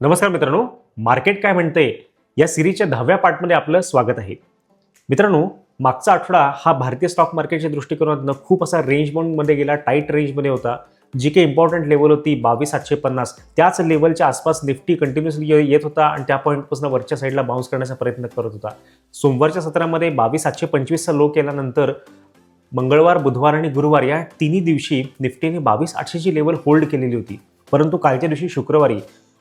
नमस्कार मित्रांनो मार्केट काय म्हणते या सिरीजच्या दहाव्या पार्टमध्ये आपलं स्वागत आहे. मित्रांनो मागचा आठवडा हा भारतीय स्टॉक मार्केटच्या दृष्टिकोनातनं खूप असा रेंजमध्ये गेला टाईट रेंजमध्ये होता. जी काही इम्पॉर्टंट लेवल होती बावीस सातशे पन्नास त्याच लेवलच्या आसपास निफ्टी कंटिन्युअसली येत होता आणि त्या पॉईंटपासून वरच्या साईडला बाउन्स करण्याचा प्रयत्न करत होता. सोमवारच्या सत्रामध्ये बावीस सातशे पंचवीसचा लो केल्यानंतर मंगळवार बुधवार आणि गुरुवार या तिन्ही दिवशी निफ्टीने बावीस आठशेची लेवल होल्ड केलेली होती. परंतु कालच्या दिवशी शुक्रवारी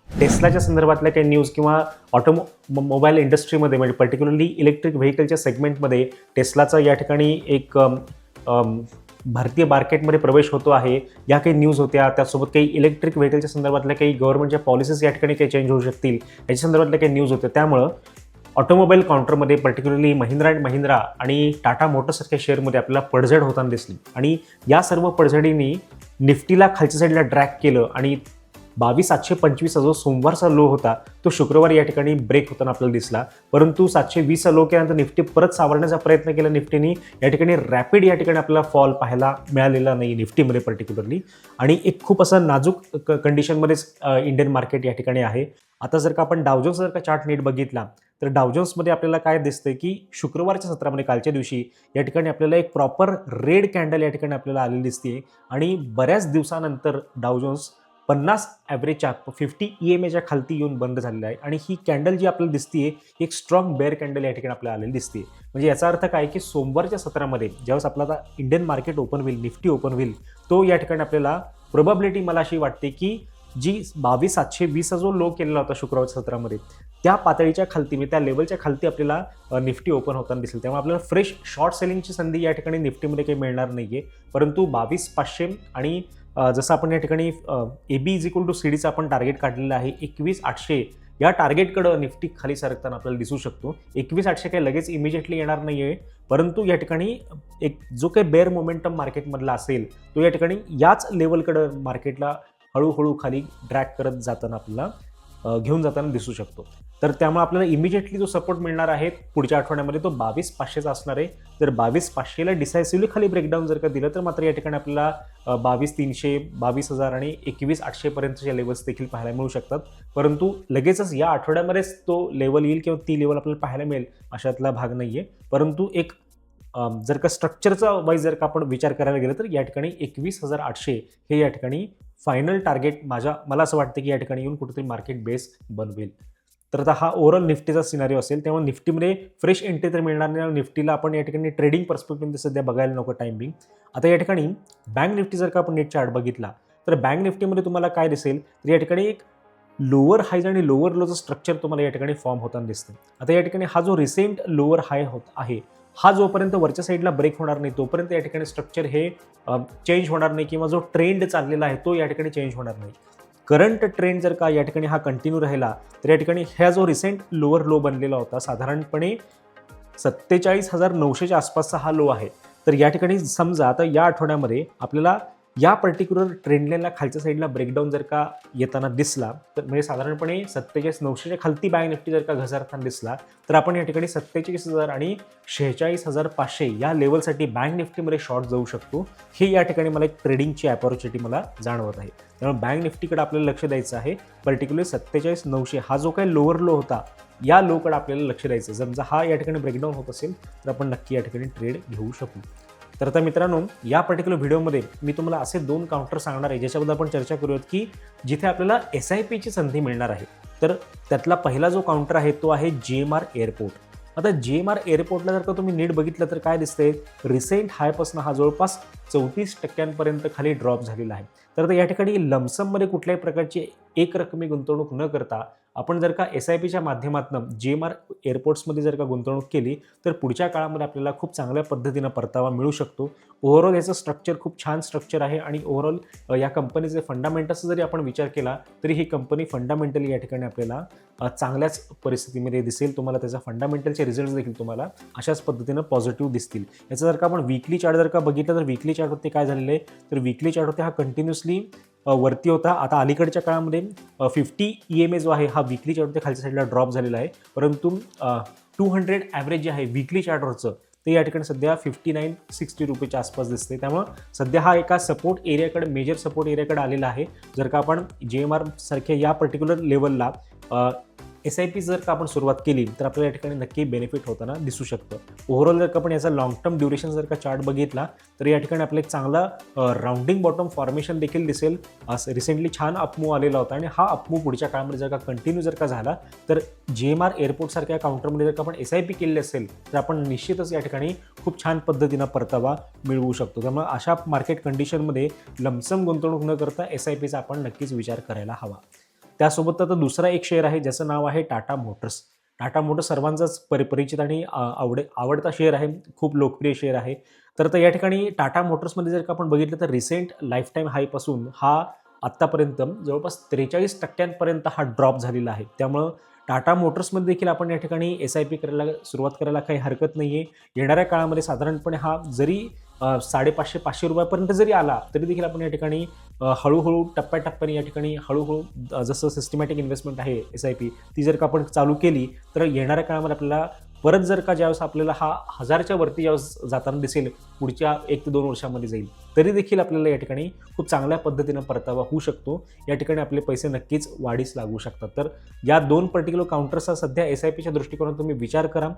टेस्लाच्या संदर्भातल्या काही न्यूज किंवा ऑटोमो मोबाईल इंडस्ट्रीमध्ये म्हणजे पर्टिक्युलरली इलेक्ट्रिक व्हेकलच्या सेगमेंटमध्ये टेस्लाचा या ठिकाणी एक भारतीय मार्केटमध्ये प्रवेश होतो आहे. या काही न्यूज होत्या त्यासोबत काही इलेक्ट्रिक व्हेकलच्या संदर्भातल्या काही गव्हर्नमेंटच्या पॉलिसीज या ठिकाणी काही चेंज होऊ शकतील याच्या संदर्भातल्या काही न्यूज होत्या. त्यामुळं ऑटोमोबाईल काउंटरमध्ये पर्टिक्युलरली महिंद्रा अँड महिंद्रा आणि टाटा मोटर्ससारख्या शेअरमध्ये आपल्याला पडझड होताना दिसली. आणि या सर्व पडझडींनी निफ्टीला खालच्या साईडला ड्रॅक केलं आणि बावीस सातशे पंचवीसचा जो सोमवारचा लो होता तो शुक्रवार या ठिकाणी ब्रेक होताना आपल्याला दिसला. परंतु सातशे वीसचा लो केल्यानंतर निफ्टी परत सावरण्याचा प्रयत्न केला निफ्टीने. या ठिकाणी रॅपिड या ठिकाणी आपल्याला फॉल पाहायला मिळालेला नाही निफ्टीमध्ये पर्टिक्युलरली आणि एक खूप असं नाजूक क कंडिशनमध्येच इंडियन मार्केट या ठिकाणी आहे. आता जर का आपण डावजोन्स जर का चार्ट नीट बघितला तर डावजोन्समध्ये आपल्याला काय दिसतंय की शुक्रवारच्या सत्रामध्ये कालच्या दिवशी या ठिकाणी आपल्याला एक प्रॉपर रेड कॅन्डल या ठिकाणी आपल्याला आलेली दिसते आणि बऱ्याच दिवसानंतर डावजोन्स पन्नास ॲव्हरेजच्या फिफ्टी ई एम एच्या खालती येऊन बंद झालेलं आहे. आणि ही कॅन्डल जी आपल्याला दिसते एक स्ट्रॉंग बेअर कॅन्डल या ठिकाणी आपल्याला आलेली दिसते म्हणजे याचा अर्थ काय की सोमवारच्या सत्रामध्ये ज्यावेळेस आपला आता इंडियन मार्केट ओपन होईल निफ्टी ओपन होईल तो या ठिकाणी आपल्याला प्रोबॅबिलिटी मला अशी वाटते की जी बावीस सातशे वीसचा जो लो केलेला होता शुक्रवारच्या सत्रामध्ये त्या पातळीच्या खालती म्हणजे त्या लेवलच्या खालती आपल्याला निफ्टी ओपन होताना दिसेल. त्यामुळे आपल्याला फ्रेश शॉर्ट सेलिंगची संधी या ठिकाणी निफ्टीमध्ये काही मिळणार नाही आहे परंतु बावीस पाचशे आणि जसं आपण या ठिकाणी A B is equal to C डीचं आपण टार्गेट काढलेलं आहे एकवीस आठशे. या टार्गेटकडं निफ्टी खाली सरकताना आपल्याला दिसू शकतो. एकवीस आठशे काही लगेच इमिजिएटली येणार नाही आहे परंतु या ठिकाणी एक जो काही बेअर मोमेंटम मार्केटमधला असेल तो या ठिकाणी याच लेवलकडं मार्केटला हळूहळू खाली ड्रॅक करत जाताना आपल्याला घेऊन जाताना दिसू शकतो. तर त्यामुळे आपल्याला इमिजिएटली जो सपोर्ट मिळणार आहे पुढच्या आठवड्यामध्ये तो बावीस पाचशेचा असणार आहे. जर बावीस पाचशेला डिसायसिव्हली खाली ब्रेकडाऊन जर का दिलं तर मात्र या ठिकाणी आपल्याला बावीस तीनशे बावीस हजार आणि एकवीस आठशेपर्यंतच्या लेवल्स देखील पाहायला मिळू शकतात. परंतु लगेचच या आठवड्यामध्येच तो लेवल येईल किंवा ती लेवल आपल्याला पाहायला मिळेल अशातला भाग नाही आहे परंतु एक जर का स्ट्रक्चरचा वाईज जर का आपण विचार करायला गेलं तर या ठिकाणी एकवीस हजार आठशे हे या ठिकाणी फायनल टार्गेट माझ्या मला असं वाटतं की या ठिकाणी येऊन कुठेतरी मार्केट बेस बनवेल. तर आता हा ओव्हरऑल निफ्टीचा सिनारीओ असेल तेव्हा निफ्टीमध्ये फ्रेश एंट्री तर मिळणार नाही. निफ्टीला आपण या ठिकाणी ट्रेडिंग पर्स्पेक्टिव्ह सध्या बघायला नको टायमिंग आता या ठिकाणी बँक निफ्टी जर का आपण नेट चार्ट बघितला तर बँक निफ्टीमध्ये तुम्हाला काय दिसेल? तर या ठिकाणी एक लोअर हायज आणि लोअर लोचं स्ट्रक्चर तुम्हाला या ठिकाणी फॉर्म होताना दिसतं आता या ठिकाणी हा जो रिसेंट लोअर हाय होत आहे हा जोपर्यंत वरच्या साईडला ब्रेक होणार नाही तोपर्यंत या ठिकाणी स्ट्रक्चर हे चेंज होणार नाही किंवा जो ट्रेंड चाललेला आहे तो या ठिकाणी चेंज होणार नाही. करंट ट्रेंड जर का या ठिकाणी हा कंटिन्यू राहिला तर या ठिकाणी ह्या जो रिसेंट लोअर लो बनलेला होता साधारणपणे सत्तेचाळीस हजार नऊशेच्या आसपासचा हा लो आहे. तर या ठिकाणी समजा आता या आठवड्यामध्ये आपल्याला या पर्टिक्युलर ट्रेंडलाईनला खालच्या साईडला ब्रेकडाऊन जर का येताना दिसला तर म्हणजे साधारणपणे सत्तेचाळीस नऊशेच्या खालती बँक निफ्टी जर का घसरताना दिसला तर आपण या ठिकाणी सत्तेचाळीस हजार आणि शेहेचाळीस हजार पाचशे या लेवलसाठी बँक निफ्टीमध्ये शॉर्ट जाऊ शकतो. हे या ठिकाणी मला एक ट्रेडिंगची अपॉर्च्युनिटी मला जाणवत आहे. त्यामुळे बँक निफ्टीकडे आपल्याला लक्ष द्यायचं आहे. पर्टिक्युलर सत्तेचाळीस नऊशे हा जो काही लोअर लो होता या लोकडे आपल्याला लक्ष द्यायचं समजा हा या ठिकाणी ब्रेकडाऊन होत असेल तर आपण नक्की या ठिकाणी ट्रेड घेऊ शकू. तर आता मित्रांनो या पर्टिक्युलर व्हिडिओमध्ये मी तुम्हाला असे दोन काउंटर सांगणार आहे ज्याच्याबद्दल आपण चर्चा करूयात की जिथे आपल्याला एस आय पीची संधी मिळणार आहे. तर त्यातला पहिला जो काउंटर आहे तो आहे जी एम आर एअरपोर्ट आता जी एम आर एअरपोर्टला जर का तुम्ही नीट बघितलं तर काय दिसतंय? रिसेंट हायपासून हा जवळपास चौतीस टक्क्यांपर्यंत खाली ड्रॉप झालेला आहे. तर या ठिकाणी लमसममध्ये कुठल्याही प्रकारची एक रकमी गुंतवणूक न करता आपण जर का एस आय पीच्या माध्यमातून जे एम आर एअरपोर्ट्समध्ये जर का गुंतवणूक केली तर पुढच्या काळामध्ये आपल्याला खूप चांगल्या पद्धतीनं परतावा मिळू शकतो. ओव्हरऑल याचं स्ट्रक्चर खूप छान स्ट्रक्चर आहे आणि ओव्हरऑल या कंपनीचे फंडामेंटल्सचा जरी आपण विचार केला तरी ही कंपनी फंडामेंटली या ठिकाणी आपल्याला चांगल्याच परिस्थितीमध्ये दिसेल. तुम्हाला त्याचा फंडामेंटलचे रिझल्ट देखील तुम्हाला अशाच पद्धतीनं पॉझिटिव्ह दिसतील. याचं जर का आपण वीकली चार्ट जर का बघितलं तर वीकली चार्टवरती काय झालेलं आहे? तर वीकली चार्टवरती हा कंटिन्युअसली वरती होता. आता अलीकडच्या काळामध्ये फिफ्टी ई एम ए जो आहे हा वीकली चार्टवरती खालच्या साईडला ड्रॉप झालेला आहे. परंतु टू हंड्रेड ॲव्हरेज जे आहे विकली चार्टवरचं ते या ठिकाणी सध्या फिफ्टी नाईन सिक्स्टी रुपीच्या आसपास दिसते त्यामुळं सध्या हा एका सपोर्ट एरियाकडे मेजर सपोर्ट एरियाकडे आलेला आहे. जर का आपण जे एम आर सारख्या या पर्टिक्युलर लेवलला एस आय पी जर का आपण सुरुवात केली तर आपल्याला या ठिकाणी नक्की बेनिफिट होताना दिसू शकतं. ओव्हरऑल जर का आपण याचा लॉंग टर्म ड्युरेशन जर का चार्ट बघितला तर या ठिकाणी आपलं एक चांगला राऊंडिंग बॉटम फॉर्मेशन देखील दिसेल. रिसेंटली छान अपमूव आलेला होता आणि हा अपमूव पुढच्या काळामध्ये जर का कंटिन्यू जर का झाला तर जे एम आर एअरपोर्टसारख्या काउंटरमध्ये जर का आपण एस आय पी केली असेल तर आपण निश्चितच या ठिकाणी खूप छान पद्धतीनं परतावा मिळवू शकतो. त्यामुळे अशा मार्केट कंडिशनमध्ये लमसम गुंतवणूक न करता एस आय पीचा आपण नक्कीच विचार करायला हवा. त्यासोबत आता दुसरा एक शेअर आहे ज्याचं नाव आहे टाटा मोटर्स टाटा मोटर्स सर्वांचाच परि परिचित आणि आवडे आवडता शेअर आहे खूप लोकप्रिय शेअर आहे. तर या ठिकाणी टाटा मोटर्समध्ये जर का आपण बघितलं तर रिसेंट लाईफटाईम हायपासून हा आत्तापर्यंत जवळपास त्रेचाळीस टक्क्यांपर्यंत हा ड्रॉप झालेला आहे. त्यामुळं टाटा मोटर्समध्ये देखील आपण या ठिकाणी एस आय पी करायला सुरुवात करायला काही हरकत नाही आहे येणाऱ्या काळामध्ये साधारणपणे हा जरी साडेपाचशे पाचशे रुपयापर्यंत जरी आला तरी देखील आपण या ठिकाणी हळूहळू टप्प्याटप्प्याने या ठिकाणी हळूहळू जसं सिस्टमॅटिक इन्व्हेस्टमेंट आहे एस आय पी ती जर का आपण चालू केली तर येणाऱ्या काळामध्ये आपल्याला परत जर का ज्यावेळेस आपल्याला हा हजारच्या वरती ज्यावेळेस जाताना दिसेल पुढच्या एक ते दोन वर्षामध्ये जाईल तरी देखील आपल्याला या ठिकाणी खूप चांगल्या पद्धतीनं परतावा होऊ शकतो. या ठिकाणी आपले पैसे नक्कीच वाढीस लागू शकतात. तर या दोन पर्टिक्युलर काउंटर्सचा सध्या एस आय पीच्या दृष्टिकोनातून तुम्ही विचार करा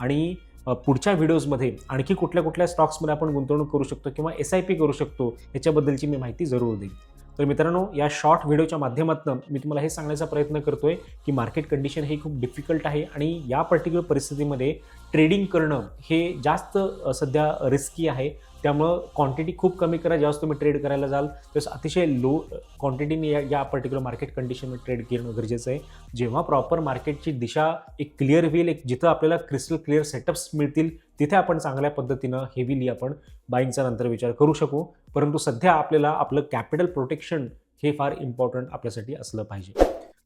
आणि पुढच्या व्हिडिओजमध्ये आणखी कुठल्या कुठल्या स्टॉक्समध्ये आपण गुंतवणूक करू शकतो किंवा एस आय पी करू शकतो याच्याबद्दलची मी माहिती जरूर देईन. तर मित्रांनो या शॉर्ट व्हिडिओच्या माध्यमातून मी तुम्हाला हे सांगण्याचा प्रयत्न करतोय की मार्केट कंडिशन ही खूप डिफिकल्ट आहे आणि या पर्टिक्युलर परिस्थितीमध्ये ट्रेडिंग करणं हे जास्त सध्या रिस्की आहे. त्यामुळं क्वांटिटी खूप कमी करा ज्यावेळेस तुम्ही ट्रेड करायला जाल त्यावेळेस अतिशय लो क्वांटिटीने या या पर्टिक्युलर मार्केट कंडिशनमध्ये ट्रेड करणं गरजेचं आहे. जेव्हा प्रॉपर मार्केटची दिशा एक क्लिअर होईल एक जिथं आपल्याला क्रिस्टल क्लिअर सेटअप्स मिळतील तिथे आपण चांगल्या पद्धतीनं हेवीली आपण बाईंगचा नंतर विचार करू शकू. परंतु सध्या आपल्याला आपलं कॅपिटल प्रोटेक्शन हे फार इम्पॉर्टंट आपल्यासाठी असलं पाहिजे.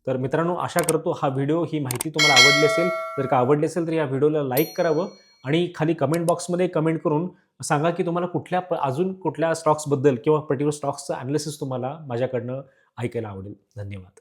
तर मित्रांनो आशा करतो हा व्हिडिओ ही माहिती तुम्हाला आवडली असेल. जर का आवडली असेल तर या व्हिडिओला लाईक करावं. आणि खाली कमेंट बॉक्समध्ये कमेंट करून सांगा की तुम्हाला कुठल्या प- अजून कुठल्या स्टॉक्सबद्दल किंवा पर्टिक्युलर स्टॉक्सचं अनालिसिस तुम्हाला माझ्याकडनं ऐकायला आवडेल. धन्यवाद.